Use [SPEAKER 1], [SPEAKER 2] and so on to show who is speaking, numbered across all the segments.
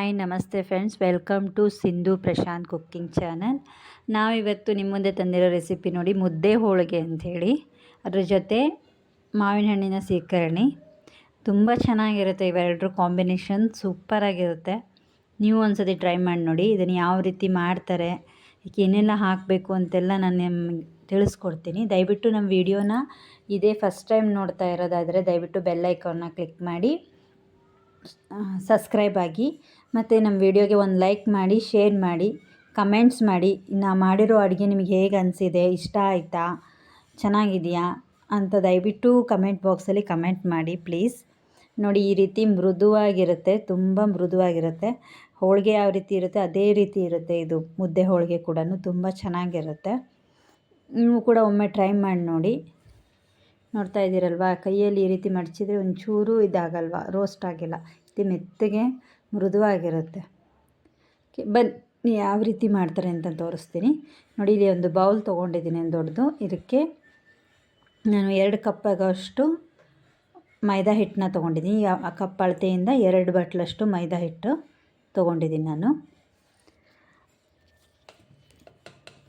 [SPEAKER 1] Hi, ನಮಸ್ತೆ friends. Welcome to Sindhu Prashant cooking channel. ನಾವಿವತ್ತು ನಿಮ್ಮ ಮುಂದೆ ತಂದಿರೋ ರೆಸಿಪಿ ನೋಡಿ, ಮುದ್ದೆ ಹೋಳಿಗೆ ಅಂಥೇಳಿ. ಅದರ ಜೊತೆ ಮಾವಿನ ಹಣ್ಣಿನ ಸೀಕರಣಿ ತುಂಬ ಚೆನ್ನಾಗಿರುತ್ತೆ ಇವೆರಡರ ಕಾಂಬಿನೇಷನ್. ಸೂಪರಾಗಿರುತ್ತೆ ನೀವು ಒಂದ್ಸತಿ ಟ್ರೈ ಮಾಡಿ ನೋಡಿ, ಇದನ್ನು ಯಾವ ರೀತಿ ಮಾಡ್ತಾರೆ ಇದಕ್ಕೆ ಏನೆಲ್ಲ ಹಾಕಬೇಕು ಅಂತೆಲ್ಲ ನಾನು ನಿಮ್ಗೆ ತಿಳಿಸ್ಕೊಡ್ತೀನಿ. ದಯವಿಟ್ಟು ನಮ್ಮ ವಿಡಿಯೋನ ಇದೇ ಫಸ್ಟ್ ಟೈಮ್ ನೋಡ್ತಾ ಇರೋದಾದರೆ ದಯವಿಟ್ಟು ಬೆಲ್ ಐಕಾನ್ನ ಕ್ಲಿಕ್ ಮಾಡಿ ಸಬ್ಸ್ಕ್ರೈಬ್ ಆಗಿ ಮತ್ತು ನಮ್ಮ ವಿಡಿಯೋಗೆ ಒಂದು ಲೈಕ್ ಮಾಡಿ, ಶೇರ್ ಮಾಡಿ, ಕಮೆಂಟ್ಸ್ ಮಾಡಿ. ನಾ ಮಾಡಿರೋ ಅಡುಗೆ ನಿಮಗೆ ಹೇಗೆ ಅನಿಸಿದೆ, ಇಷ್ಟ ಆಯಿತಾ, ಚೆನ್ನಾಗಿದೆಯಾ ಅಂತ ದಯವಿಟ್ಟು ಕಮೆಂಟ್ ಬಾಕ್ಸಲ್ಲಿ ಕಮೆಂಟ್ ಮಾಡಿ ಪ್ಲೀಸ್. ನೋಡಿ, ಈ ರೀತಿ ಮೃದುವಾಗಿರುತ್ತೆ, ತುಂಬ ಮೃದುವಾಗಿರುತ್ತೆ. ಹೋಳಿಗೆ ಯಾವ ರೀತಿ ಇರುತ್ತೆ, ಅದೇ ರೀತಿ ಇರುತ್ತೆ ಇದು. ಮುದ್ದೆ ಹೋಳಿಗೆ ಕೂಡ ತುಂಬ ಚೆನ್ನಾಗಿರುತ್ತೆ. ನೀವು ಕೂಡ ಒಮ್ಮೆ ಟ್ರೈ ಮಾಡಿ ನೋಡಿ. ನೋಡ್ತಾ ಇದ್ದೀರಲ್ವ, ಕೈಯಲ್ಲಿ ಈ ರೀತಿ ಮಡಚಿದ್ರೆ ಒಂಚೂರು ಇದಾಗಲ್ವ, ರೋಸ್ಟ್ ಆಗಿಲ್ಲ. ಇದು ಮೆತ್ತಗೆ ಮೃದುವಾಗಿರುತ್ತೆ. ಬನ್ನಿ ಯಾವ ರೀತಿ ಮಾಡ್ತಾರೆ ಅಂತ ತೋರಿಸ್ತೀನಿ. ನೋಡಿ, ಇಲ್ಲಿ ಒಂದು ಬೌಲ್ ತೊಗೊಂಡಿದ್ದೀನಿ ದೊಡ್ಡದು. ಇದಕ್ಕೆ ನಾನು ಎರಡು ಕಪ್ ಆಗೋಷ್ಟು ಮೈದಾ ಹಿಟ್ಟನ್ನ ತೊಗೊಂಡಿದ್ದೀನಿ. ಆ ಕಪ್ ಅಳತೆಯಿಂದ ಎರಡು ಬಟ್ಲಷ್ಟು ಮೈದಾ ಹಿಟ್ಟು ತೊಗೊಂಡಿದ್ದೀನಿ ನಾನು.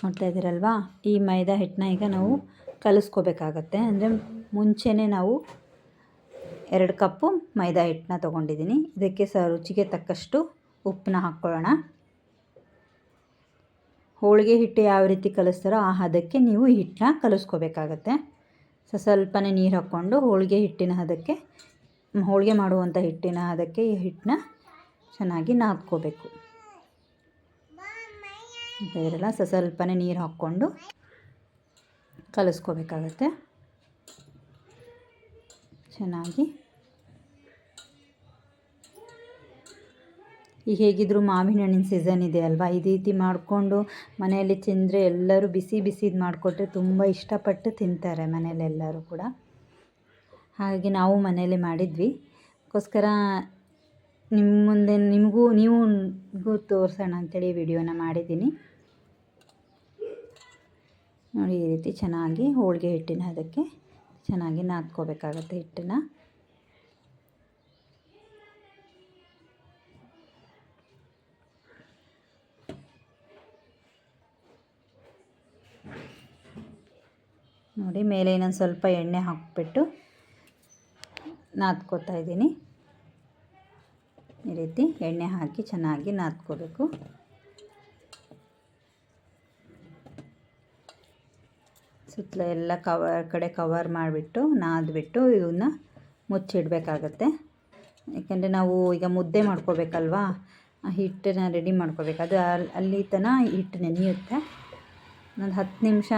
[SPEAKER 1] ನೋಡ್ತಾ ಇದ್ದೀರಲ್ವಾ? ಈ ಮೈದಾ ಹಿಟ್ಟನ್ನ ಈಗ ನಾವು ಕಲಿಸ್ಕೋಬೇಕಾಗತ್ತೆ. ಅಂದರೆ ಮುಂಚೆನೇ ನಾವು ಎರಡು ಕಪ್ಪು ಮೈದಾ ಹಿಟ್ಟನ್ನ ತೊಗೊಂಡಿದ್ದೀನಿ. ಇದಕ್ಕೆ ಸ ರುಚಿಗೆ ತಕ್ಕಷ್ಟು ಉಪ್ಪನ್ನ ಹಾಕ್ಕೊಳ್ಳೋಣ. ಹೋಳಿಗೆ ಹಿಟ್ಟು ಯಾವ ರೀತಿ ಕಲಿಸ್ತಾರೋ ಆ ಹದಕ್ಕೆ ನೀವು ಹಿಟ್ಟನ್ನ ಕಲಿಸ್ಕೋಬೇಕಾಗತ್ತೆ. ಸೊ ಸ್ವಲ್ಪನೇ ನೀರು ಹಾಕ್ಕೊಂಡು ಹೋಳಿಗೆ ಹಿಟ್ಟಿನ ಹದಕ್ಕೆ, ಹೋಳಿಗೆ ಮಾಡುವಂಥ ಹಿಟ್ಟಿನ ಹದಕ್ಕೆ ಈ ಹಿಟ್ಟನ್ನ ಚೆನ್ನಾಗಿ ನಾದ್ಕೋಬೇಕು. ಇರಲ್ಲ ಸ ಸ್ವಲ್ಪನೇ ನೀರು ಹಾಕ್ಕೊಂಡು ಕಲಿಸ್ಕೋಬೇಕಾಗತ್ತೆ. ಚೆನ್ನಾಗಿ ಈಗ ಹೇಗಿದ್ದರೂ ಮಾವಿನ ಹಣ್ಣಿನ ಸೀಸನ್ ಇದೆ ಅಲ್ವಾ? ಈ ರೀತಿ ಮಾಡಿಕೊಂಡು ಮನೆಯಲ್ಲಿ ತಿಂದರೆ ಎಲ್ಲರೂ ಬಿಸಿ ಬಿಸಿದು ಮಾಡಿಕೊಟ್ರೆ ತುಂಬ ಇಷ್ಟಪಟ್ಟು ತಿಂತಾರೆ ಮನೆಯಲ್ಲೆಲ್ಲರೂ ಕೂಡ. ಹಾಗಾಗಿ ನಾವು ಮನೆಯಲ್ಲೇ ಮಾಡಿದ್ವಿ. ಅದಕ್ಕೋಸ್ಕರ ನಿಮ್ಮ ಮುಂದೆ ನಿಮಗೂ ನೀವು ತೋರಿಸೋಣ ಅಂಥೇಳಿ ವಿಡಿಯೋನ ಮಾಡಿದ್ದೀನಿ. ನೋಡಿ ಈ ರೀತಿ ಚೆನ್ನಾಗಿ ಹೋಳಿಗೆ ಹಿಟ್ಟಿನ ಅದಕ್ಕೆ ಚೆನ್ನಾಗಿ ನಾದ್ಕೋಬೇಕಾಗತ್ತೆ ಹಿಟ್ಟನ್ನು. ನೋಡಿ, ಮೇಲೆ ಇನ್ನೊಂದು ಸ್ವಲ್ಪ ಎಣ್ಣೆ ಹಾಕಿಬಿಟ್ಟು ನಾದ್ಕೋತಾ ಇದ್ದೀನಿ. ಈ ರೀತಿ ಎಣ್ಣೆ ಹಾಕಿ ಚೆನ್ನಾಗಿ ನಾದ್ಕೋಬೇಕು. ಸುತ್ತಲ ಎಲ್ಲ ಕವರ್ ಕಡೆ ಕವರ್ ಮಾಡಿಬಿಟ್ಟು ನಾದ್ಬಿಟ್ಟು ಇವನ್ನ ಮುಚ್ಚಿಡಬೇಕಾಗತ್ತೆ. ಯಾಕೆಂದರೆ ನಾವು ಈಗ ಮುದ್ದೆ ಮಾಡ್ಕೋಬೇಕಲ್ವಾ? ಹಿಟ್ಟನ್ನ ರೆಡಿ ಮಾಡ್ಕೋಬೇಕು. ಅದು ಅಲ್ಲಿ ತನಕ ಹಿಟ್ಟು ನೆನೆಯುತ್ತೆ ಒಂದು ಹತ್ತು ನಿಮಿಷ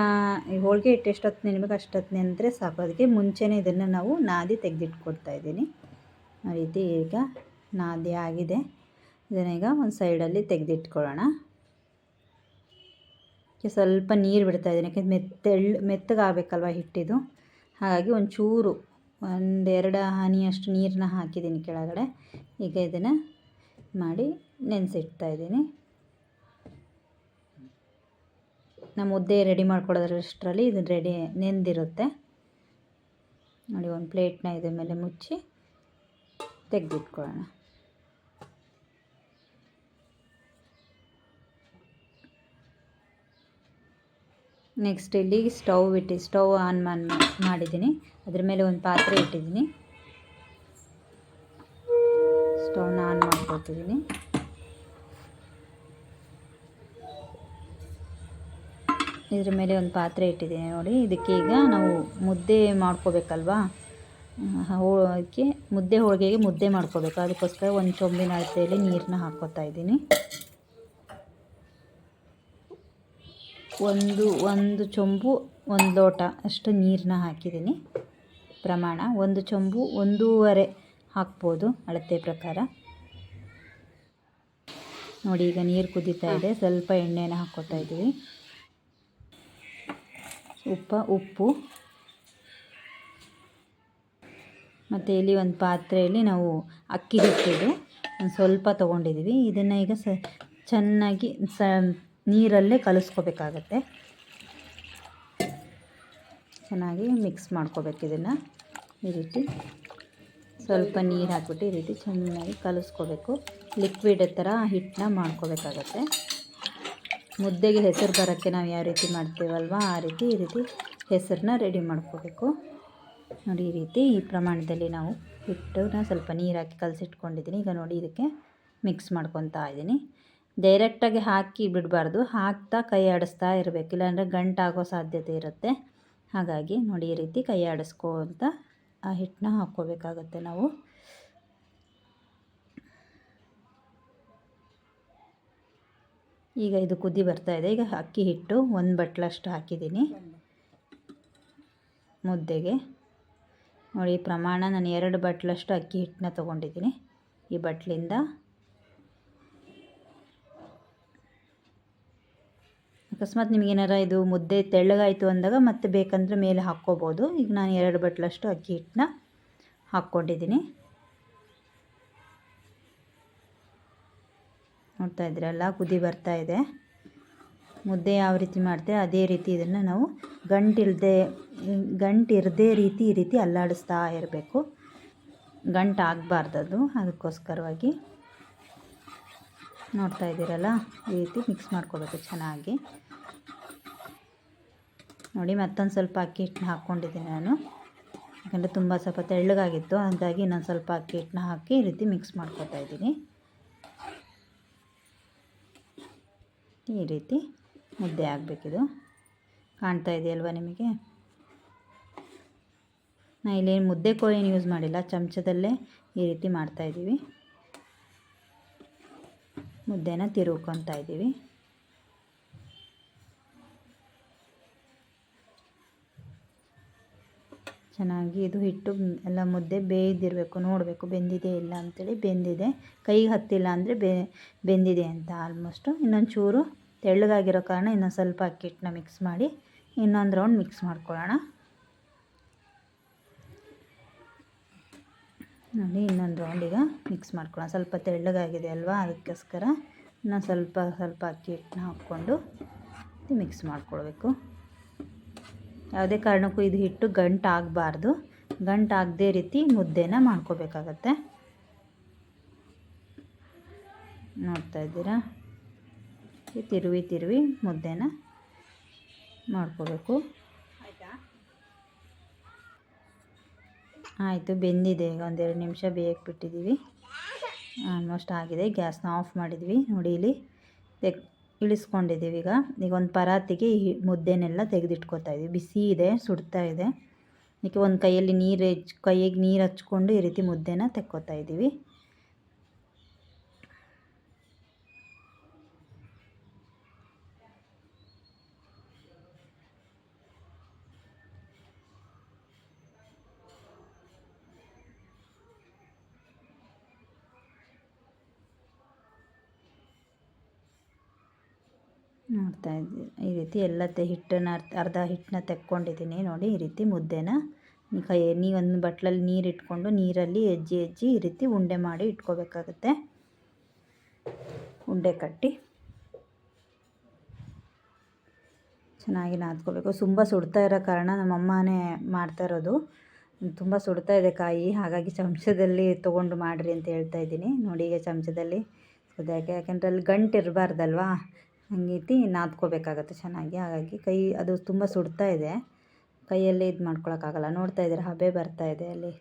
[SPEAKER 1] ಈ ಹೋಳಿಗೆ ಹಿಟ್ಟು ಎಷ್ಟು ಹೊತ್ತು ನೆನೆಬೇಕು ಅಷ್ಟು ಹೊತ್ತು ನೆನೆದ್ರೆ ಸಾಕು. ಅದಕ್ಕೆ ಮುಂಚೆನೇ ಇದನ್ನು ನಾವು ನಾದಿ ತೆಗೆದಿಟ್ಕೊಡ್ತಾ ಇದ್ದೀನಿ. ಆ ರೀತಿ ಈಗ ನಾದಿ ಆಗಿದೆ. ಇದನ್ನೀಗ ಒಂದು ಸೈಡಲ್ಲಿ ತೆಗೆದಿಟ್ಕೊಳ್ಳೋಣ. ಸ್ವಲ್ಪ ನೀರು ಬಿಡ್ತಾ ಇದ್ದೀನಿ. ಯಾಕೆಂದ್ರೆ ಮೆತ್ತೆಳ್ಳು ಮೆತ್ತಗಾಗಬೇಕಲ್ವ ಹಿಟ್ಟಿದು. ಹಾಗಾಗಿ ಒಂಚೂರು ಒಂದೆರಡು ಹನಿಯಷ್ಟು ನೀರನ್ನ ಹಾಕಿದ್ದೀನಿ ಕೆಳಗಡೆ. ಈಗ ಇದನ್ನು ಮಾಡಿ ನೆನೆಸಿಡ್ತಾ ಇದ್ದೀನಿ. ನಮ್ಮ ಮುದ್ದೆ ರೆಡಿ ಮಾಡ್ಕೊಳ್ಳೋದ್ರಷ್ಟರಲ್ಲಿ ಇದು ರೆಡಿ ನೆಂದಿರುತ್ತೆ. ನೋಡಿ, ಒಂದು ಪ್ಲೇಟ್ನ ಇದ್ರ ಮೇಲೆ ಮುಚ್ಚಿ ತೆಗೆದಿಟ್ಕೊಳ್ಳೋಣ. ನೆಕ್ಸ್ಟ್ ಇಲ್ಲಿ ಸ್ಟವ್ ಇಟ್ಟು ಸ್ಟವ್ ಆನ್ ಮಾಡಿದ್ದೀನಿ. ಅದ್ರ ಮೇಲೆ ಒಂದು ಪಾತ್ರೆ ಇಟ್ಟಿದ್ದೀನಿ. ಸ್ಟವ್ನ ಆನ್ ಮಾಡ್ಕೊತಿದ್ದೀನಿ. ಇದ್ರ ಮೇಲೆ ಒಂದು ಪಾತ್ರೆ ಇಟ್ಟಿದ್ದೀನಿ ನೋಡಿ. ಇದಕ್ಕೆ ಈಗ ನಾವು ಮುದ್ದೆ ಮಾಡ್ಕೋಬೇಕಲ್ವಾ? ಅದಕ್ಕೆ ಮುದ್ದೆ ಹೋಳಿಗೆಗೆ ಮುದ್ದೆ ಮಾಡ್ಕೋಬೇಕು. ಅದಕ್ಕೋಸ್ಕರ ಒಂದು ಚೊಂಬಿನ ಅಳತೆಯಲ್ಲಿ ನೀರನ್ನ ಹಾಕ್ಕೋತಾ ಇದ್ದೀನಿ. ಒಂದು ಒಂದು ಚೊಂಬು, ಒಂದು ಲೋಟ ಅಷ್ಟು ನೀರನ್ನ ಹಾಕಿದ್ದೀನಿ. ಪ್ರಮಾಣ ಒಂದು ಚೊಂಬು, ಒಂದೂವರೆ ಹಾಕ್ಬೋದು ಅಳತೆ ಪ್ರಕಾರ. ನೋಡಿ, ಈಗ ನೀರು ಕುದೀತಾ ಇದೆ. ಸ್ವಲ್ಪ ಎಣ್ಣೆನ ಹಾಕ್ಕೋತಾ ಇದ್ದೀವಿ. ಉಪ್ಪ, ಉಪ್ಪು. ಮತ್ತು ಇಲ್ಲಿ ಒಂದು ಪಾತ್ರೆಯಲ್ಲಿ ನಾವು ಅಕ್ಕಿ ಹಿಟ್ಟಿದ್ದು. ಒಂದು ಸ್ವಲ್ಪ ತೊಗೊಂಡಿದ್ದೀವಿ. ಇದನ್ನು ಈಗ ಸ, ಚೆನ್ನಾಗಿ ಸ, ನೀರಲ್ಲೇ ಕಲಿಸ್ಕೋಬೇಕಾಗತ್ತೆ. ಚೆನ್ನಾಗಿ ಮಿಕ್ಸ್ ಮಾಡ್ಕೋಬೇಕು ಇದನ್ನು. ಈ ರೀತಿ. ಸ್ವಲ್ಪ ನೀರು ಹಾಕ್ಬಿಟ್ಟು ಈ ರೀತಿ ಚೆನ್ನಾಗಿ ಕಲಿಸ್ಕೋಬೇಕು. ಲಿಕ್ವಿಡ್ ಥರ ಹಿಟ್ಟನ್ನ ಮಾಡ್ಕೋಬೇಕಾಗತ್ತೆ. ಮುದ್ದೆಗೆ ಹೆಸರು ಬರೋಕ್ಕೆ ನಾವು ಯಾವ ರೀತಿ ಮಾಡ್ತೀವಲ್ವ ಆ ರೀತಿ ಈ ರೀತಿ ಹೆಸರನ್ನ ರೆಡಿ ಮಾಡ್ಕೋಬೇಕು. ನೋಡಿ ಈ ರೀತಿ ಈ ಪ್ರಮಾಣದಲ್ಲಿ ನಾವು ಹಿಟ್ಟನ್ನ ಸ್ವಲ್ಪ ನೀರು ಹಾಕಿ ಕಲಸಿಟ್ಕೊಂಡಿದ್ದೀನಿ. ಈಗ ನೋಡಿ ಇದಕ್ಕೆ ಮಿಕ್ಸ್ ಮಾಡ್ಕೊತಾ ಇದ್ದೀನಿ. ಡೈರೆಕ್ಟಾಗಿ ಹಾಕಿ ಬಿಡಬಾರ್ದು. ಹಾಕ್ತಾ ಕೈ ಆಡಿಸ್ತಾ ಇರಬೇಕು. ಇಲ್ಲಾಂದರೆ ಗಂಟಾಗೋ ಸಾಧ್ಯತೆ ಇರುತ್ತೆ. ಹಾಗಾಗಿ ನೋಡಿ ಈ ರೀತಿ ಕೈ ಆಡಿಸ್ಕೋ ಅಂತ ಆ ಹಿಟ್ಟನ್ನ ಹಾಕ್ಕೋಬೇಕಾಗತ್ತೆ ನಾವು. ಈಗ ಇದು ಕುದಿ ಬರ್ತಾ ಇದೆ. ಈಗ ಅಕ್ಕಿ ಹಿಟ್ಟು ಒಂದು ಬಟ್ಲಷ್ಟು ಹಾಕಿದ್ದೀನಿ. ಮುದ್ದೆಗೆ. ನೋಡಿ ಪ್ರಮಾಣ ನಾನು ಎರಡು ಬಟ್ಲಷ್ಟು ಅಕ್ಕಿ ಹಿಟ್ಟನ್ನ ತೊಗೊಂಡಿದ್ದೀನಿ. ಈ ಬಟ್ಲಿಂದ. ಅಕಸ್ಮಾತ್ ನಿಮಗೇನಾರ ಇದು ಮುದ್ದೆ ತೆಳ್ಳಗಾಯಿತು ಅಂದಾಗ ಮತ್ತೆ ಬೇಕಂದರೆ ಮೇಲೆ ಹಾಕ್ಕೋಬೋದು. ಈಗ ನಾನು ಎರಡು ಬಟ್ಲಷ್ಟು ಅಕ್ಕಿ ಹಿಟ್ಟನ್ನ ಹಾಕ್ಕೊಂಡಿದ್ದೀನಿ. ನೋಡ್ತಾ ಇದ್ದೀರಲ್ಲ ಕುದಿ ಬರ್ತಾ ಇದೆ. ಮುದ್ದೆ ಯಾವ ರೀತಿ ಮಾಡ್ತೇವೆ ಅದೇ ರೀತಿ ಇದನ್ನು ನಾವು ಗಂಟಿಲ್ಲದೆ ಗಂಟಿರದೇ ರೀತಿ ಈ ರೀತಿ ಅಲ್ಲಾಡಿಸ್ತಾ ಇರಬೇಕು. ಗಂಟು ಆಗಬಾರ್ದು ಅದು ಅದಕ್ಕೋಸ್ಕರವಾಗಿ ನೋಡ್ತಾ ಇದ್ದೀರಲ್ಲ? ಈ ರೀತಿ ಮಿಕ್ಸ್ ಮಾಡ್ಕೋಬೇಕು ಚೆನ್ನಾಗಿ. ನೋಡಿ, ಮತ್ತೊಂದು ಸ್ವಲ್ಪ ಅಕ್ಕಿ ಹಿಟ್ಟನ್ನ ಹಾಕ್ಕೊಂಡಿದ್ದೀನಿ ನಾನು. ಯಾಕಂದರೆ ತುಂಬ ಸ್ವಲ್ಪ ತೆಳ್ಳಗಾಗಿತ್ತು. ಹಾಗಾಗಿ ಇನ್ನೊಂದು ಸ್ವಲ್ಪ ಅಕ್ಕಿ ಹಿಟ್ಟನ್ನ ಹಾಕಿ ಈ ರೀತಿ ಮಿಕ್ಸ್ ಮಾಡ್ಕೊತಾ ಇದ್ದೀನಿ. ಈ ರೀತಿ ಮುದ್ದೆ ಆಗಬೇಕಿದು. ಕಾಣ್ತಾ ಇದೆಯಲ್ವ ನಿಮಗೆ? ನಾ ಇಲ್ಲೇನು ಮುದ್ದೆ ಏನು ಯೂಸ್ ಮಾಡಿಲ್ಲ, ಚಮಚದಲ್ಲೇ ಈ ರೀತಿ ಮಾಡ್ತಾಯಿದ್ದೀವಿ ಮುದ್ದೆನ ತಿರುಗ್ಕೊತಾ ಇದ್ದೀವಿ. ಚೆನ್ನಾಗಿ ಇದು ಹಿಟ್ಟು ಎಲ್ಲ ಮುದ್ದೆ ಬೇಯ್ದಿರಬೇಕು, ನೋಡಬೇಕು ಬೆಂದಿದೆ ಇಲ್ಲ ಅಂಥೇಳಿ ಬೆಂದಿದೆ. ಕೈಗೆ ಹತ್ತಿಲ್ಲ ಅಂದರೆ ಬೆಂದಿದೆ ಅಂತ ಆಲ್ಮೋಸ್ಟು ಇನ್ನೊಂದು ಚೂರು ತೆಳ್ಳಗಾಗಿರೋ ಕಾರಣ ಇನ್ನೊಂದು ಸ್ವಲ್ಪ ಅಕ್ಕಿ ಹಿಟ್ಟನ್ನ ಮಿಕ್ಸ್ ಮಾಡಿ ಇನ್ನೊಂದು ರೌಂಡ್ ಮಿಕ್ಸ್ ಮಾಡ್ಕೊಳ್ಳೋಣ. ನೋಡಿ, ಇನ್ನೊಂದು ರೌಂಡ್ ಈಗ ಮಿಕ್ಸ್ ಮಾಡ್ಕೊಳ್ಳೋಣ. ಸ್ವಲ್ಪ ತೆಳ್ಳಗಾಗಿದೆ ಅಲ್ವಾ? ಅದಕ್ಕೋಸ್ಕರ ಇನ್ನೊಂದು ಸ್ವಲ್ಪ ಸ್ವಲ್ಪ ಅಕ್ಕಿ ಹಿಟ್ಟನ್ನ ಹಾಕ್ಕೊಂಡು ಮಿಕ್ಸ್ ಮಾಡ್ಕೊಳ್ಬೇಕು. ಯಾವುದೇ ಕಾರಣಕ್ಕೂ ಇದು ಹಿಟ್ಟು ಗಂಟು ಆಗಬಾರ್ದು. ಗಂಟು ಆಗದೇ ರೀತಿ ಮುದ್ದೆನ ಮಾಡ್ಕೋಬೇಕಾಗತ್ತೆ. ನೋಡ್ತಾ ಇದ್ದೀರಾ? ತಿರುವಿ ತಿರುವಿ ಮುದ್ದೆನ ಮಾಡ್ಕೋಬೇಕು. ಆಯಿತು? ಬೆಂದಿದೆ. ಈಗ ಒಂದೆರಡು ನಿಮಿಷ ಬೇಯಕ್ಕೆ ಬಿಟ್ಟಿದ್ದೀವಿ ಆಲ್ಮೋಸ್ಟ್ ಆಗಿದೆ. ಗ್ಯಾಸ್ನ ಆಫ್ ಮಾಡಿದ್ವಿ. ನೋಡಿ ಇಲ್ಲಿ ತೆಗ್ ಇಳಿಸ್ಕೊಂಡಿದ್ದೀವಿ ಈಗ. ಈಗ ಒಂದು ಪರಾತಿಗೆ ಈ ಮುದ್ದೆನೆಲ್ಲ ತೆಗೆದಿಟ್ಕೋತಾ ಇದ್ದೀವಿ ಬಿಸಿ ಇದೆ ಸುಡ್ತಾ ಇದೆ. ಅದಕ್ಕೆ ಒಂದು ಕೈಯಲ್ಲಿ ನೀರು ಕೈಗೆ ನೀರು ಹಚ್ಕೊಂಡು ಈ ರೀತಿ ಮುದ್ದೆನ ತೆಕ್ಕೋತಾ ಇದ್ದೀವಿ ಈ ರೀತಿ ಎಲ್ಲ ತೆ ಹಿಟ್ಟನ್ನು ಅರ್ಧ ಹಿಟ್ಟನ್ನ ತೆಕ್ಕೊಂಡಿದ್ದೀನಿ. ನೋಡಿ, ಈ ರೀತಿ ಮುದ್ದೆನ ಕೈ ಒಂದು ಬಟ್ಲಲ್ಲಿ ನೀರು ಇಟ್ಕೊಂಡು ನೀರಲ್ಲಿ ಹೆಜ್ಜೆ ಎಜ್ಜಿ ಈ ರೀತಿ ಉಂಡೆ ಮಾಡಿ ಇಟ್ಕೋಬೇಕಾಗುತ್ತೆ. ಉಂಡೆ ಕಟ್ಟಿ ಚೆನ್ನಾಗಿ ನಾದ್ಕೋಬೇಕು. ತುಂಬ ಸುಡ್ತಾ ಇರೋ ಕಾರಣ ನಮ್ಮ ಅಮ್ಮನೇ ಮಾಡ್ತಾ ಇರೋದು. ತುಂಬ ಸುಡ್ತಾ ಇದೆ ಕಾಯಿ. ಹಾಗಾಗಿ ಚಮಚದಲ್ಲಿ ತೊಗೊಂಡು ಮಾಡಿರಿ ಅಂತ ಹೇಳ್ತಾ ಇದ್ದೀನಿ. ನೋಡಿ ಈಗ ಚಮಚದಲ್ಲಿ. ಯಾಕೆ, ಯಾಕೆಂದರೆ ಅಲ್ಲಿ ಗಂಟು ಇರಬಾರ್ದಲ್ವಾ? ಹಂಗೈತಿ, ನಾದ್ಕೋಬೇಕಾಗತ್ತೆ ಚೆನ್ನಾಗಿ. ಹಾಗಾಗಿ ಕೈ ಅದು ತುಂಬ ಸುಡ್ತಾ ಇದೆ. ಕೈಯಲ್ಲೇ ಇದು ಮಾಡ್ಕೊಳಕ್ಕಾಗಲ್ಲ. ನೋಡ್ತಾ ಇದ್ದೀರಾ, ಹಬೆ ಬರ್ತಾ ಇದೆ ಅಲ್ಲಿ.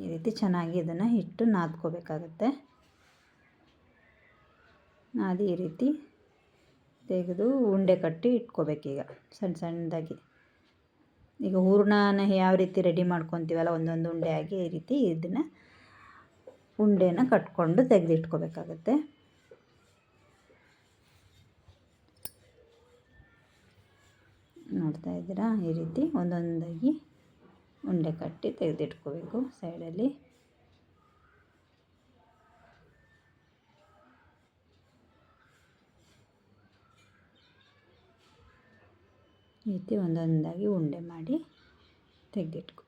[SPEAKER 1] ಈ ರೀತಿ ಚೆನ್ನಾಗಿ ಇದನ್ನು ಹಿಟ್ಟು ನಾದ್ಕೋಬೇಕಾಗತ್ತೆ. ನಾದಿ ಈ ರೀತಿ ತೆಗೆದು ಉಂಡೆ ಕಟ್ಟಿ ಇಟ್ಕೋಬೇಕೀಗ ಸಣ್ಣ ಸಣ್ಣದಾಗಿ. ಈಗ ಹೂರ್ಣನ ಯಾವ ರೀತಿ ರೆಡಿ ಮಾಡ್ಕೊತೀವಲ್ಲ, ಒಂದೊಂದು ಉಂಡೆ ಆಗಿ ಈ ರೀತಿ ಇದನ್ನು ಉಂಡೆನ ಕಟ್ಕೊಂಡು ತೆಗೆದಿಟ್ಕೋಬೇಕಾಗತ್ತೆ. ನೋಡ್ತಾ ಇದ್ದೀರಾ? ಈ ರೀತಿ ಒಂದೊಂದಾಗಿ ಉಂಡೆ ಕಟ್ಟಿ ತೆಗೆದಿಟ್ಕೋಬೇಕು ಸೈಡಲ್ಲಿ. ಈ ರೀತಿ ಒಂದೊಂದಾಗಿ ಉಂಡೆ ಮಾಡಿ ತೆಗೆದಿಟ್ಕೊ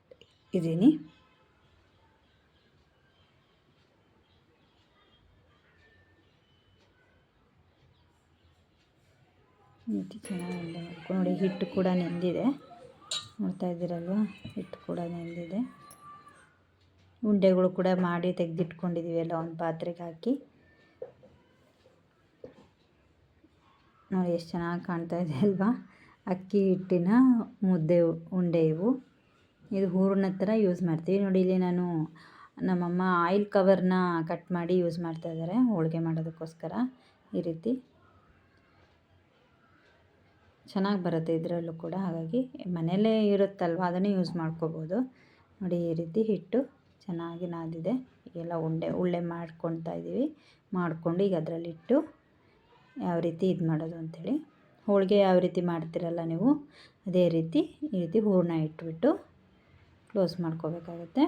[SPEAKER 1] ಚೆನ್ನಾಗಿ ನೋಡಿ, ಹಿಟ್ಟು ಕೂಡ ನೆಂದಿದೆ. ನೋಡ್ತಾ ಇದ್ದೀರಲ್ವ? ಹಿಟ್ಟು ಕೂಡ ನೆಂದಿದೆ. ಉಂಡೆಗಳು ಕೂಡ ಮಾಡಿ ತೆಗೆದಿಟ್ಕೊಂಡಿದ್ದೀವಿ ಎಲ್ಲ ಒಂದು ಪಾತ್ರೆಗೆ ಹಾಕಿ. ನೋಡಿ, ಎಷ್ಟು ಚೆನ್ನಾಗಿ ಕಾಣ್ತಾ ಇದೆ ಅಲ್ವಾ? ಅಕ್ಕಿ ಹಿಟ್ಟಿನ ಮುದ್ದೆ ಉಂಡೆ ಇವು. ಇದು ಹೂರಣ ಥರ ಯೂಸ್ ಮಾಡ್ತೀವಿ. ನೋಡಿ, ಇಲ್ಲಿ ನಾನು ನಮ್ಮಮ್ಮ ಆಯಿಲ್ ಕವರ್ನ ಕಟ್ ಮಾಡಿ ಯೂಸ್ ಮಾಡ್ತಾ ಇದ್ದಾರೆ. ಹೋಳಿಗೆ ಮಾಡೋದಕ್ಕೋಸ್ಕರ ಈ ರೀತಿ. ಚೆನ್ನಾಗಿ ಬರುತ್ತೆ ಇದರಲ್ಲೂ ಕೂಡ. ಹಾಗಾಗಿ ಮನೆಯಲ್ಲೇ ಇರುತ್ತಲ್ವ, ಅದನ್ನೇ ಯೂಸ್ ಮಾಡ್ಕೋಬೋದು. ನೋಡಿ, ಈ ರೀತಿ ಹಿಟ್ಟು ಚೆನ್ನಾಗಿ ನಾದಿದೆ. ಎಲ್ಲ ಉಂಡೆ, ಉಳ್ಳೆ ಮಾಡ್ಕೊಳ್ತಾ ಇದ್ದೀವಿ. ಮಾಡಿಕೊಂಡು ಈಗ ಅದರಲ್ಲಿಟ್ಟು ಯಾವ ರೀತಿ ಇದು ಮಾಡೋದು ಅಂಥೇಳಿ ಹೋಳಿಗೆ ಯಾವ ರೀತಿ ಮಾಡ್ತೀರಲ್ಲ ನೀವು, ಅದೇ ರೀತಿ ಈ ರೀತಿ ಹೂರಣ ಇಟ್ಬಿಟ್ಟು ಕ್ಲೋಸ್ ಮಾಡ್ಕೋಬೇಕಾಗತ್ತೆ.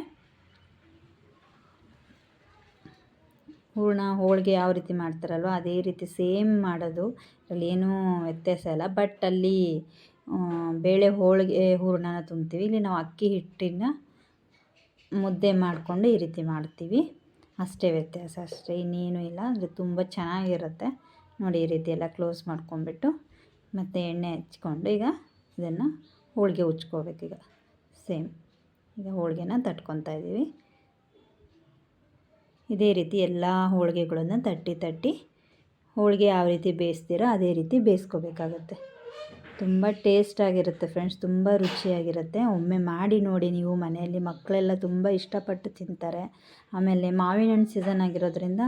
[SPEAKER 1] ಹೂರಣ, ಹೋಳಿಗೆ ಯಾವ ರೀತಿ ಮಾಡ್ತಾರಲ್ವ ಅದೇ ರೀತಿ ಸೇಮ್ ಮಾಡೋದು. ಅಲ್ಲಿ ಏನೂ ವ್ಯತ್ಯಾಸ ಇಲ್ಲ. ಬಟ್ ಅಲ್ಲಿ ಬೇಳೆ ಹೋಳಿಗೆ, ಹೂರಣನ ತುಂಬ್ತೀವಿ. ಇಲ್ಲಿ ನಾವು ಅಕ್ಕಿ ಹಿಟ್ಟಿನ ಮುದ್ದೆ ಮಾಡಿಕೊಂಡು ಈ ರೀತಿ ಮಾಡ್ತೀವಿ. ಅಷ್ಟೇ ವ್ಯತ್ಯಾಸ ಅಷ್ಟೇ, ಇನ್ನೇನು ಇಲ್ಲ. ಅಂದರೆ ತುಂಬ ಚೆನ್ನಾಗಿರುತ್ತೆ. ನೋಡಿ ಈ ರೀತಿ ಎಲ್ಲ ಕ್ಲೋಸ್ ಮಾಡ್ಕೊಂಬಿಟ್ಟು ಮತ್ತು ಎಣ್ಣೆ ಹಚ್ಕೊಂಡು ಈಗ ಇದನ್ನು ಹೋಳಿಗೆ ಉಚ್ಕೋಬೇಕೀಗ ಸೇಮ್ ಈಗ ಹೋಳಿಗೆನ ತಟ್ಕೊತಾ ಇದ್ದೀವಿ. ಇದೇ ರೀತಿ ಎಲ್ಲ ಹೋಳಿಗೆಗಳನ್ನು ತಟ್ಟಿ ತಟ್ಟಿ ಹೋಳಿಗೆ ಯಾವ ರೀತಿ ಬೇಯಿಸ್ತೀರೋ ಅದೇ ರೀತಿ ಬೇಯಿಸ್ಕೋಬೇಕಾಗತ್ತೆ. ತುಂಬ ಟೇಸ್ಟಾಗಿರುತ್ತೆ ಫ್ರೆಂಡ್ಸ್ ತುಂಬ ರುಚಿಯಾಗಿರುತ್ತೆ. ಒಮ್ಮೆ ಮಾಡಿ ನೋಡಿ ನೀವು ಮನೆಯಲ್ಲಿ ಮಕ್ಕಳೆಲ್ಲ ತುಂಬ ಇಷ್ಟಪಟ್ಟು ತಿಂತಾರೆ. ಆಮೇಲೆ ಮಾವಿನ ಹಣ್ಣು ಸೀಸನ್ ಆಗಿರೋದ್ರಿಂದ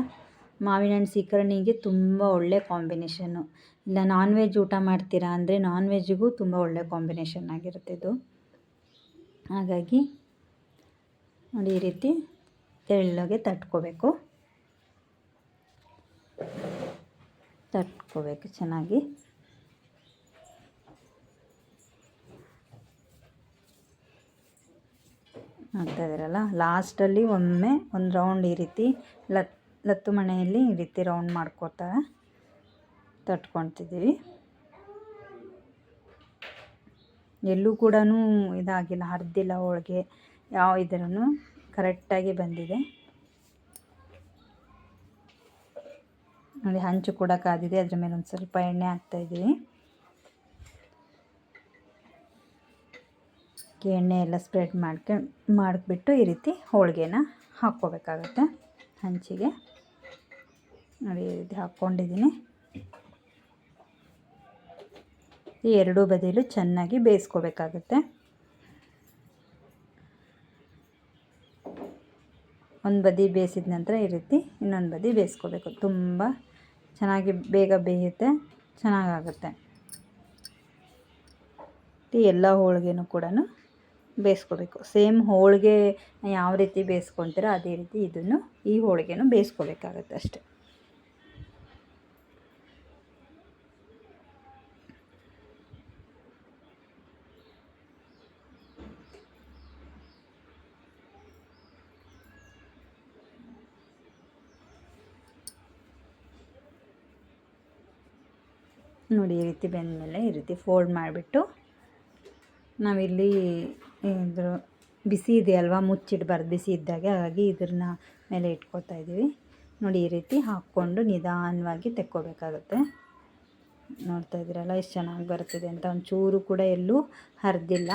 [SPEAKER 1] ಮಾವಿನ ಹಣ್ಣು ಸೀಕರ್ಣಿಗೆ ತುಂಬ ಒಳ್ಳೆ ಕಾಂಬಿನೇಷನ್ನು ಇಲ್ಲ ನಾನ್ ವೆಜ್ ಊಟ ಮಾಡ್ತೀರಾ ಅಂದರೆ ನಾನ್ ವೆಜ್ಗೂ ತುಂಬ ಒಳ್ಳೆ ಕಾಂಬಿನೇಷನ್ ಆಗಿರುತ್ತೆ ಇದು. ಹಾಗಾಗಿ ನೋಡಿ ಈ ರೀತಿ ತೆಳ್ಳಗೆ ತಟ್ಕೋಬೇಕು. ತಟ್ಕೋಬೇಕು ಚೆನ್ನಾಗಿ. ನೋಡ್ತಾ ಇದ್ದೀರಲ್ಲ? ಲಾಸ್ಟಲ್ಲಿ ಒಮ್ಮೆ ಒಂದು ರೌಂಡ್ ಈ ರೀತಿ ಲತ್, ಲತ್ತು ಮಣೆಯಲ್ಲಿ ಈ ರೀತಿ ರೌಂಡ್ ಮಾಡ್ಕೋತಾ ತಟ್ಕೊತಿದ್ದೀವಿ ಎಲ್ಲೂ ಕೂಡ ಇದಾಗಿಲ್ಲ, ಹರಿದಿಲ್ಲ ಹೋಳಿಗೆ. ಯಾವ ಇದರನ್ನು ಕರೆಕ್ಟಾಗಿ ಬಂದಿದೆ. ನೋಡಿ, ಹಂಚು ಕೂಡ ಕಾದಿದೆ. ಅದ್ರ ಮೇಲೆ ಒಂದು ಸ್ವಲ್ಪ ಎಣ್ಣೆ ಹಾಕ್ತಾಯಿದ್ದೀವಿ ಎಣ್ಣೆ ಎಲ್ಲ ಸ್ಪ್ರೆಡ್ ಮಾಡ್ಕೊಂಡು ಮಾಡಿಬಿಟ್ಟು ಈ ರೀತಿ ಹೋಳಿಗೆನ ಹಾಕ್ಕೋಬೇಕಾಗತ್ತೆ ಹಂಚಿಗೆ. ನೋಡಿ, ಈ ರೀತಿ ಹಾಕ್ಕೊಂಡಿದ್ದೀನಿ. ಈ ಎರಡೂ ಬದಿಯಲ್ಲೂ ಚೆನ್ನಾಗಿ ಬೇಯಿಸ್ಕೋಬೇಕಾಗುತ್ತೆ. ಒಂದು ಬದಿ ಬೇಯಿಸಿದ ನಂತರ ಈ ರೀತಿ ಇನ್ನೊಂದು ಬದಿ ಬೇಯಿಸ್ಕೋಬೇಕು. ತುಂಬ ಚೆನ್ನಾಗಿ ಬೇಗ ಬೇಯುತ್ತೆ, ಚೆನ್ನಾಗಾಗುತ್ತೆ. ಎಲ್ಲ ಹೋಳಿಗೆನೂ ಕೂಡ ಬೇಯಿಸ್ಕೋಬೇಕು. ಸೇಮ್ ಹೋಳಿಗೆ ಯಾವ ರೀತಿ ಬೇಯಿಸ್ಕೊತೀರೋ ಅದೇ ರೀತಿ ಇದನ್ನು ಈ ಹೋಳಿಗೆನೂ ಬೇಯಿಸ್ಕೋಬೇಕಾಗತ್ತೆ ಅಷ್ಟೆ. ನೋಡಿ ಈ ರೀತಿ ಬೆಂದಮೇಲೆ ಈ ರೀತಿ ಫೋಲ್ಡ್ ಮಾಡಿಬಿಟ್ಟು ನಾವಿಲ್ಲಿ ಇದ್ರ ಬಿಸಿ ಇದೆ ಅಲ್ವಾ ಮುಚ್ಚಿಡಬಾರ್ದು ಬಿಸಿ ಇದ್ದಾಗೆ ಹಾಗಾಗಿ ಇದನ್ನ ಮೇಲೆ ಇಟ್ಕೊತಾ ಇದ್ದೀವಿ. ನೋಡಿ ಈ ರೀತಿ ಹಾಕ್ಕೊಂಡು ನಿಧಾನವಾಗಿ ತೆಕ್ಕೋಬೇಕಾಗುತ್ತೆ. ನೋಡ್ತಾ ಇದ್ದೀರಲ್ಲ, ಎಷ್ಟು ಚೆನ್ನಾಗಿ ಬರ್ತಿದೆ ಅಂತ. ಒಂಚೂರು ಕೂಡ ಎಲ್ಲೂ ಹರಿದಿಲ್ಲ.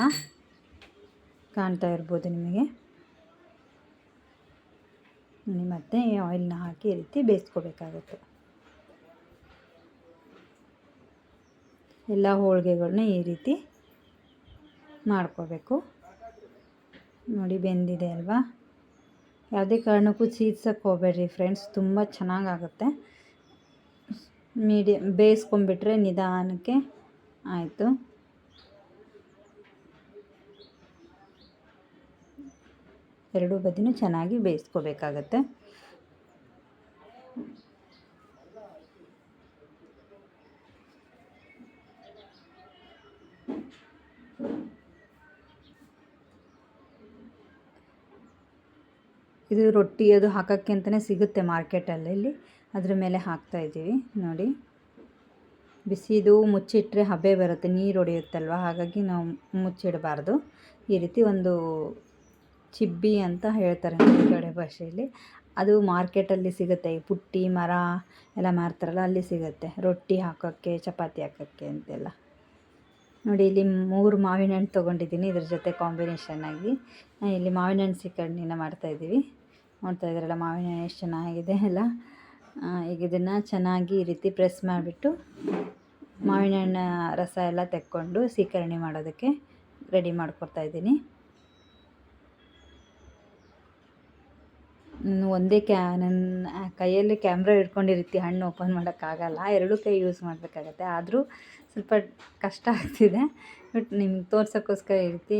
[SPEAKER 1] ಕಾಣ್ತಾ ಇರ್ಬೋದು ನಿಮಗೆ. ಮತ್ತೆ ಆಯಿಲ್ನ ಹಾಕಿ ಈ ರೀತಿ ಬೇಯಿಸ್ಕೋಬೇಕಾಗುತ್ತೆ. ಎಲ್ಲ ಹೋಳಿಗೆಗಳ್ನ ಈ ರೀತಿ ಮಾಡ್ಕೋಬೇಕು. ನೋಡಿ ಬೆಂದಿದೆ ಅಲ್ವಾ? ಯಾವುದೇ ಕಾರಣಕ್ಕೂ ಚೀತ್ಸಕ್ಕೆ ಹೋಗ್ಬೇಡ್ರಿ ಫ್ರೆಂಡ್ಸ್, ತುಂಬ ಚೆನ್ನಾಗಾಗುತ್ತೆ. ಮೀಡಿಯಮ್ ಬೇಯಿಸ್ಕೊಂಬಿಟ್ರೆ ನಿಧಾನಕ್ಕೆ ಆಯಿತು. ಎರಡೂ ಬದಿನೂ ಚೆನ್ನಾಗಿ ಬೇಯಿಸ್ಕೋಬೇಕಾಗತ್ತೆ. ಇದು ರೊಟ್ಟಿ ಅದು ಹಾಕೋಕ್ಕೆ ಅಂತಲೇ ಸಿಗುತ್ತೆ ಮಾರ್ಕೆಟಲ್ಲಿ ಇಲ್ಲಿ. ಅದ್ರ ಮೇಲೆ ಹಾಕ್ತಾ ಇದ್ದೀವಿ, ನೋಡಿ. ಬಿಸಿದು ಮುಚ್ಚಿಟ್ಟರೆ ಹಬೆ ಬರುತ್ತೆ, ನೀರು ಹೊಡೆಯುತ್ತಲ್ವ? ಹಾಗಾಗಿ ನಾವು ಮುಚ್ಚಿಡಬಾರ್ದು. ಈ ರೀತಿ ಒಂದು ಚಿಬ್ಬಿ ಅಂತ ಹೇಳ್ತಾರೆ ನಮ್ಮ ಕಡೆ ಭಾಷೆಯಲ್ಲಿ. ಅದು ಮಾರ್ಕೆಟಲ್ಲಿ ಸಿಗುತ್ತೆ, ಈ ಪುಟ್ಟಿ, ಮರ ಎಲ್ಲ ಮಾರ್ತಾರಲ್ಲ, ಅಲ್ಲಿ ಸಿಗುತ್ತೆ. ರೊಟ್ಟಿ ಹಾಕೋಕ್ಕೆ, ಚಪಾತಿ ಹಾಕೋಕ್ಕೆ ಅಂತೆಲ್ಲ. ನೋಡಿ, ಇಲ್ಲಿ ಮೂರು ಮಾವಿನ ಹಣ್ಣು ತೊಗೊಂಡಿದ್ದೀನಿ ಇದ್ರ ಜೊತೆ ಕಾಂಬಿನೇಷನ್ ಆಗಿ. ಇಲ್ಲಿ ಮಾವಿನ ಹಣ್ಣು ಸಿಕ್ಕಣ್ಣಿನ ಮಾಡ್ತಾಯಿದ್ದೀವಿ ನೋಡ್ತಾ ಇದ್ದೀರಲ್ಲ, ಮಾವಿನ ಹಣ್ಣು ಎಷ್ಟು ಚೆನ್ನಾಗಿದೆ ಅಲ್ಲ ಈಗ ಇದನ್ನು ಚೆನ್ನಾಗಿ ಈ ರೀತಿ ಪ್ರೆಸ್ ಮಾಡಿಬಿಟ್ಟು ಮಾವಿನ ಹಣ್ಣು ರಸ ಎಲ್ಲ ತೆಕ್ಕೊಂಡು ಸೀಕರಣೆ ಮಾಡೋದಕ್ಕೆ ರೆಡಿ ಮಾಡ್ಕೊಡ್ತಾ ಇದ್ದೀನಿ. ಒಂದೇ ಕ್ಯಾ ನನ್ನ ಕೈಯಲ್ಲಿ ಕ್ಯಾಮ್ರಾ ಹಿಡ್ಕೊಂಡು ರೀತಿ ಹಣ್ಣು ಓಪನ್ ಮಾಡೋಕ್ಕಾಗಲ್ಲ, ಎರಡೂ ಕೈ ಯೂಸ್ ಮಾಡಬೇಕಾಗತ್ತೆ. ಆದರೂ ಸ್ವಲ್ಪ ಕಷ್ಟ ಆಗ್ತಿದೆ ಬಟ್ ನಿಮ್ಗೆ ತೋರ್ಸೋಕ್ಕೋಸ್ಕರ ಈ ರೀತಿ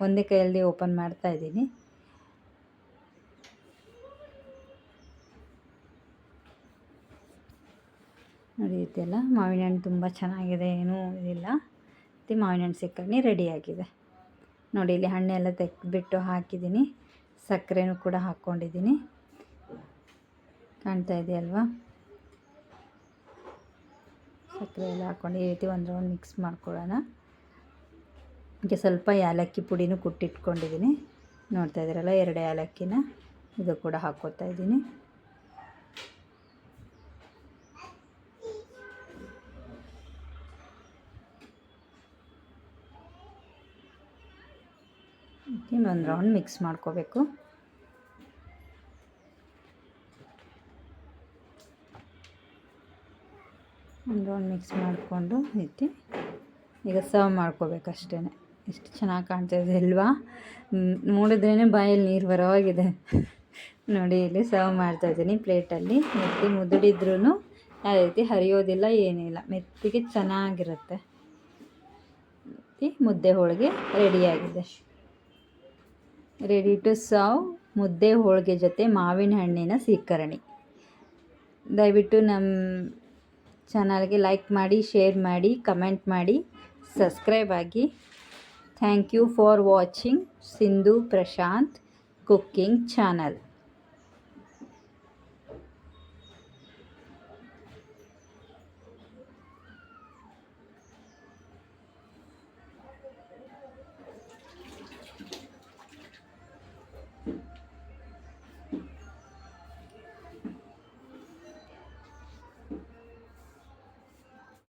[SPEAKER 1] ಒಂದೇ ಕೈಯಲ್ಲಿ ಓಪನ್ ಮಾಡ್ತಾ ಇದ್ದೀನಿ. ನೋಡಿ ಇದೆಲ್ಲ ಮಾವಿನ ಹಣ್ಣು ತುಂಬ ಚೆನ್ನಾಗಿದೆ, ಏನೂ ಇದಿಲ್ಲ ಮತ್ತು ಮಾವಿನ ಹಣ್ಣು ಸಿಕ್ಕಣ್ಣಿ ರೆಡಿಯಾಗಿದೆ. ನೋಡಿ, ಇಲ್ಲಿ ಹಣ್ಣೆಲ್ಲ ತೆಗೆದ್ಬಿಟ್ಟು ಹಾಕಿದ್ದೀನಿ. ಸಕ್ಕರೆನೂ ಕೂಡ ಹಾಕ್ಕೊಂಡಿದ್ದೀನಿ. ಕಾಣ್ತಾ ಇದೆಯಲ್ವಾ ಸಕ್ಕರೆ ಎಲ್ಲ ಹಾಕ್ಕೊಂಡು ಈ ರೀತಿ ಒಂದು ರೌಂಡ್ ಮಿಕ್ಸ್ ಮಾಡ್ಕೊಳ್ಳೋಣ. ಹೀಗೆ ಸ್ವಲ್ಪ ಏಲಕ್ಕಿ ಪುಡಿನೂ ಕುಟ್ಟಿಟ್ಕೊಂಡಿದ್ದೀನಿ. ನೋಡ್ತಾ ಇದ್ದೀರಲ್ಲ, ಎರಡು ಏಲಕ್ಕಿನ. ಇದು ಕೂಡ ಹಾಕ್ಕೊತಾ ಇದ್ದೀನಿ. ಒಂದು ರೌಂಡ್ ಮಿಕ್ಸ್ ಮಾಡ್ಕೋಬೇಕು. ಒಂದು ರೌಂಡ್ ಮಿಕ್ಸ್ ಮಾಡಿಕೊಂಡು ಇಟ್ಟು ಈಗ ಸರ್ವ್ ಮಾಡ್ಕೋಬೇಕು ಅಷ್ಟೇ ಎಷ್ಟು ಚೆನ್ನಾಗಿ ಕಾಣ್ತಾ ಇದೆ ಅಲ್ವಾ? ನೋಡಿದ್ರೇ ಬಾಯಲ್ಲಿ ನೀರು ಬರೋವಾಗಿದೆ. ನೋಡಿ, ಇಲ್ಲಿ ಸರ್ವ್ ಮಾಡ್ತಾಯಿದ್ದೀನಿ ಪ್ಲೇಟಲ್ಲಿ ಮೆತ್ತಿ ಮುದುಡಿದ್ರೂ ಯಾವ ರೀತಿ ಹರಿಯೋದಿಲ್ಲ, ಏನಿಲ್ಲ. ಮೆತ್ತಿಗೆ ಚೆನ್ನಾಗಿರುತ್ತೆ. ಮುದ್ದೆ ಹೋಳಿಗೆ ರೆಡಿಯಾಗಿದೆ ರೆಡಿ ಟು ಸರ್ವ್ ಮುದ್ದೆ ಹೋಳಿಗೆ ಜೊತೆ ಮಾವಿನ ಹಣ್ಣಿನ ಸೀಕರಣಿ ದಯವಿಟ್ಟು ನಮ್ಮ ಚಾನಲ್ಗೆ ಲೈಕ್ ಮಾಡಿ ಶೇರ್ ಮಾಡಿ ಕಮೆಂಟ್ ಮಾಡಿ ಸಬ್ಸ್ಕ್ರೈಬ್ ಆಗಿ. Thank you for watching Sindhu Prashant cooking channel